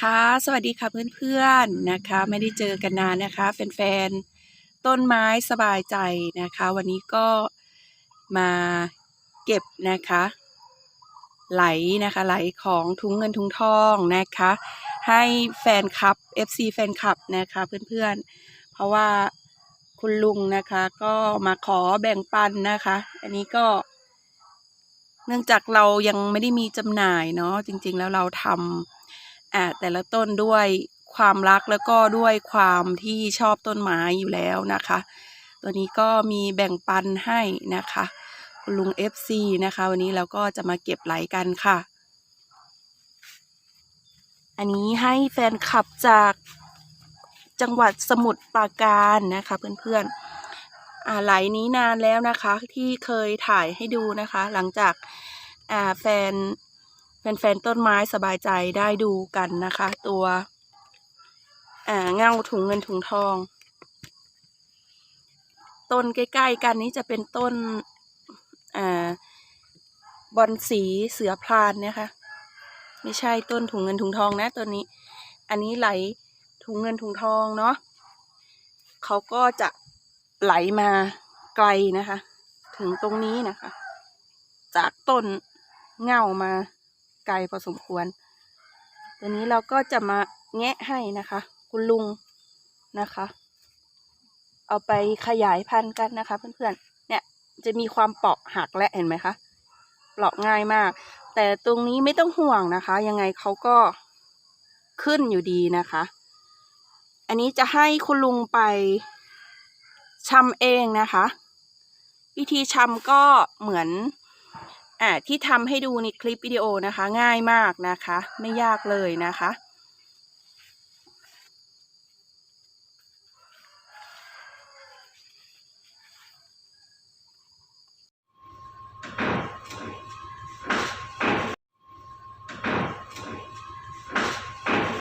ค่ะสวัสดีค่ะเพื่อนๆนะคะ ไม่ได้เจอกันนานนะคะแฟนๆต้นไม้สบายใจนะคะ วันนี้ก็มาเก็บนะคะ ไหลนะคะ ไหลของถุงเงินถุงทองนะคะ ให้แฟนคลับ FC แฟนคลับนะคะเพื่อนๆ เพราะว่าคุณลุงนะคะก็มาขอแบ่งปันนะคะ อันนี้ก็ เนื่องจากเรายังไม่ได้มีจำหน่ายเนาะจริงๆแล้วเราทำ แต่ละต้นด้วยความรักแล้วก็ด้วยความที่ชอบต้นไม้อยู่แล้วนะคะ ตัวนี้ก็มีแบ่งปันให้นะคะคุณลุง FC นะคะ วันนี้เราก็จะมาเก็บไหลกันค่ะ อันนี้ให้แฟนคลับจากจังหวัดสมุทรปราการนะคะ เพื่อนๆอ่าไหลนี้นานแล้วนะคะ ที่เคยถ่ายให้ดูนะคะ หลังจากอ่าแฟน แฟนๆต้นไม้สบายใจได้ดูกันนะคะ ตัวเงาถุงเงินถุงทอง ต้นใกล้ๆกันนี้จะเป็นต้นอบอนสีเสือพรานนะคะ ไม่ใช่ต้นถุงเงินถุงทองนะตัวนี้ อันนี้ไหลถุงเงินถุงทองเนาะเขาก็จะไหลมาไกลนะคะ ถึงตรงนี้นะคะ จากต้นเงามา ไกลพอสมควร ตัวนี้เราก็จะมาแงะให้นะคะ คุณลุงนะคะ เอาไปขยายพันธุ์กันนะคะเพื่อนๆ เนี่ยจะมีความเปราะหักและเห็นไหมคะ เปราะง่ายมาก แต่ตรงนี้ไม่ต้องห่วงนะคะ ยังไงเขาก็ขึ้นอยู่ดีนะคะ อันนี้จะให้คุณลุงไปชำเองนะคะ วิธีชำก็เหมือน อ่าที่ทำให้ดูในคลิปวิดีโอนะคะ ง่ายมากนะคะ ไม่ยากเลยนะคะ